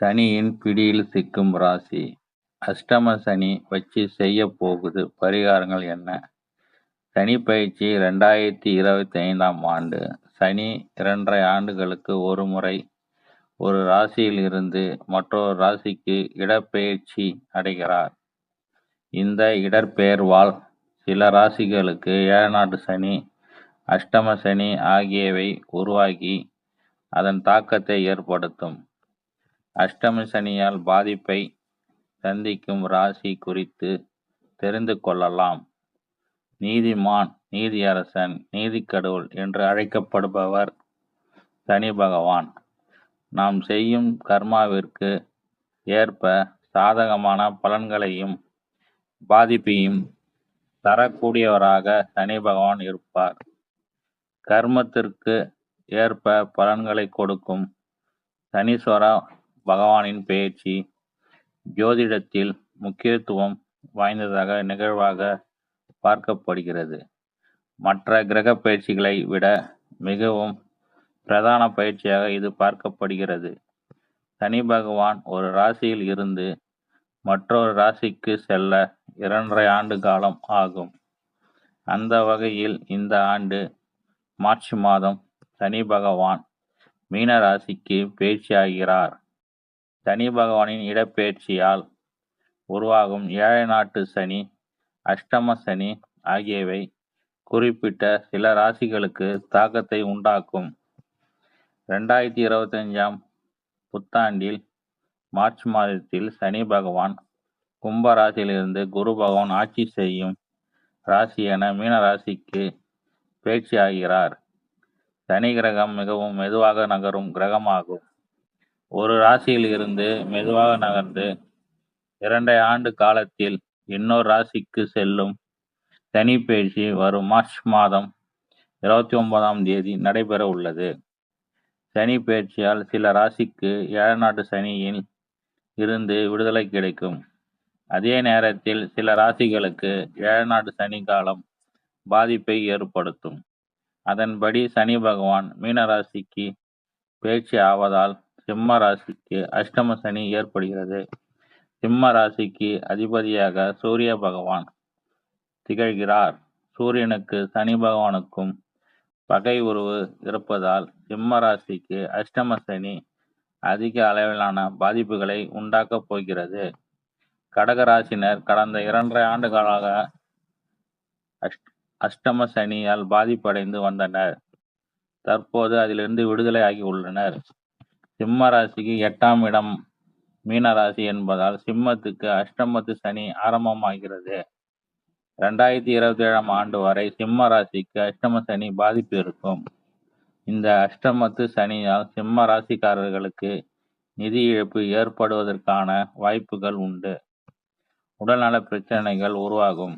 சனியின் பிடியில் சிக்கும் ராசி. அஷ்டம சனி வச்சு செய்ய போகுது பரிகாரங்கள் என்ன? சனி பயிற்சி ரெண்டாயிரத்தி இருபத்தி ஐந்தாம் ஆண்டு. சனி இரண்டரை ஆண்டுகளுக்கு ஒரு முறை ஒரு ராசியில் இருந்து மற்றொரு ராசிக்கு இடப்பெயர்ச்சி அடைகிறார். இந்த இடற்பெயர்வால் சில ராசிகளுக்கு ஏழநாட்டு சனி அஷ்டம சனி ஆகியவை உருவாகி அதன் தாக்கத்தை ஏற்படுத்தும். அஷ்டம சனியால் பாதிப்பை சந்திக்கும் ராசி குறித்து தெரிந்து கொள்ளலாம். நீதிமான் நீதியரசன் நீதிக்கடவுள் என்று அழைக்கப்படுபவர் சனி பகவான். நாம் செய்யும் கர்மாவிற்கு ஏற்ப சாதகமான பலன்களையும் பாதிப்பையும் தரக்கூடியவராக சனி பகவான் இருப்பார். கர்மத்திற்கு ஏற்ப பலன்களை கொடுக்கும் சனீஸ்வர பகவானின் பெயர்ச்சி ஜோதிடத்தில் முக்கியத்துவம் வாய்ந்ததாக நிகழ்வாக பார்க்கப்படுகிறது. மற்ற கிரக பயிற்சிகளை விட மிகவும் பிரதான பயிற்சியாக இது பார்க்கப்படுகிறது. சனி பகவான் ஒரு ராசியில் இருந்து மற்றொரு ராசிக்கு செல்ல இரண்டரை ஆண்டு காலம் ஆகும். அந்த வகையில் இந்த ஆண்டு மார்ச் மாதம் சனி பகவான் மீன ராசிக்கு பயிற்சியாகிறார் சனி பகவானின் இடப்பெயர்ச்சியால் உருவாகும் ஏழை நாட்டு சனி அஷ்டம சனி ஆகியவை குறிப்பிட்ட சில ராசிகளுக்கு தாக்கத்தை உண்டாக்கும். ரெண்டாயிரத்தி இருபத்தஞ்சாம் புத்தாண்டில் மார்ச் மாதத்தில் சனி பகவான் கும்ப ராசியிலிருந்து குரு பகவான் ஆட்சி செய்யும் ராசி என மீன ராசிக்கு பேச்சு ஆகிறார் சனி கிரகம் மிகவும் மெதுவாக நகரும் கிரகமாகும். ஒரு ராசியில் இருந்து மெதுவாக நகர்ந்து இரண்டை ஆண்டு காலத்தில் இன்னொரு ராசிக்கு செல்லும் சனி பயிற்சி வரும் மார்ச் மாதம் இருபத்தி ஒன்பதாம் தேதி நடைபெற உள்ளது. சனி பயிற்சியால் சில ராசிக்கு ஏழநாட்டு சனியில் இருந்து விடுதலை கிடைக்கும். அதே நேரத்தில் சில ராசிகளுக்கு ஏழநாட்டு சனி காலம் பாதிப்பை ஏற்படுத்தும். அதன்படி சனி பகவான் மீனராசிக்கு பேச்சு ஆவதால் சிம்ம ராசிக்கு அஷ்டம சனி ஏற்படுகிறது. சிம்ம ராசிக்கு அதிபதியாக சூரிய பகவான் திகழ்கிறார். சூரியனுக்கு சனி பகவானுக்கும் பகை உறவு இருப்பதால் சிம்ம ராசிக்கு அஷ்டம சனி அதிக அளவிலான பாதிப்புகளை உண்டாக்கப் போகிறது. கடகராசினர் கடந்த இரண்டரை ஆண்டுகளாக அஷ்டம சனியால் பாதிப்படைந்து வந்தனர். தற்போது அதிலிருந்து விடுதலை ஆகி உள்ளனர் சிம்ம ராசிக்கு எட்டாம் இடம் மீன ராசி என்பதால் சிம்மத்துக்கு அஷ்டமத்து சனி ஆரம்பமாகிறது. ரெண்டாயிரத்தி இருபத்தி ஏழாம் ஆண்டு வரை சிம்ம ராசிக்கு அஷ்டம சனி பாதிப்பு இருக்கும். இந்த அஷ்டமத்து சனியால் சிம்ம ராசிக்காரர்களுக்கு நிதி இழப்பு ஏற்படுவதற்கான வாய்ப்புகள் உண்டு. உடல்நல பிரச்சனைகள் உருவாகும்.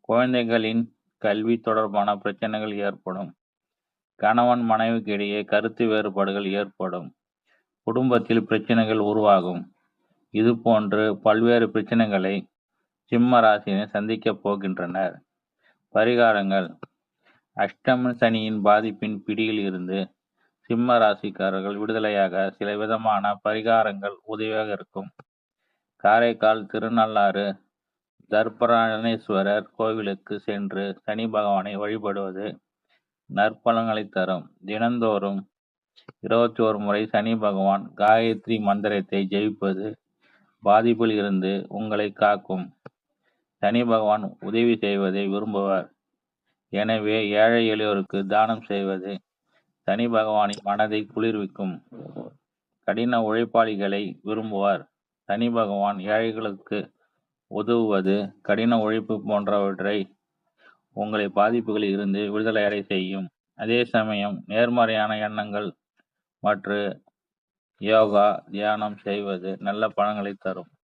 குழந்தைகளின் கல்வி தொடர்பான பிரச்சனைகள் ஏற்படும். கணவன் மனைவிக்கு இடையே கருத்து வேறுபாடுகள் ஏற்படும். குடும்பத்தில் பிரச்சனைகள் உருவாகும். இது போன்று பல்வேறு பிரச்சனைகளை சிம்ம ராசியினர் சந்திக்கப் போகின்றனர். பரிகாரங்கள். அஷ்டம சனியின் பாதிப்பின் பிடியில் இருந்து சிம்ம ராசிக்காரர்கள் விடுதலையாக சில விதமான பரிகாரங்கள் உதவியாக இருக்கும். காரைக்கால் திருநள்ளாறு தர்பராணேஸ்வரர் கோவிலுக்கு சென்று சனி பகவானை வழிபடுவது நற்பலன்களை தரும். தினந்தோறும் இருபத்தி ஒரு முறை சனி பகவான் காயத்ரி மந்திரத்தை ஜெயிப்பது பாதிப்பில் இருந்து உங்களை காக்கும். சனி பகவான் உதவி செய்வதை விரும்புவார். எனவே ஏழை எளியோருக்கு தானம் செய்வது சனி பகவானின் மனதை குளிர்விக்கும். கடின உழைப்பாளிகளை விரும்புவார். சனி பகவான் ஏழைகளுக்கு உதவுவது கடின உழைப்பு போன்றவற்றை உங்களை பாதிப்புகளில் இருந்து விடுதலை செய்யும். அதே சமயம் நேர்மறையான எண்ணங்கள் மற்றும் யோகா தியானம் செய்வது நல்ல பலன்களை தரும்.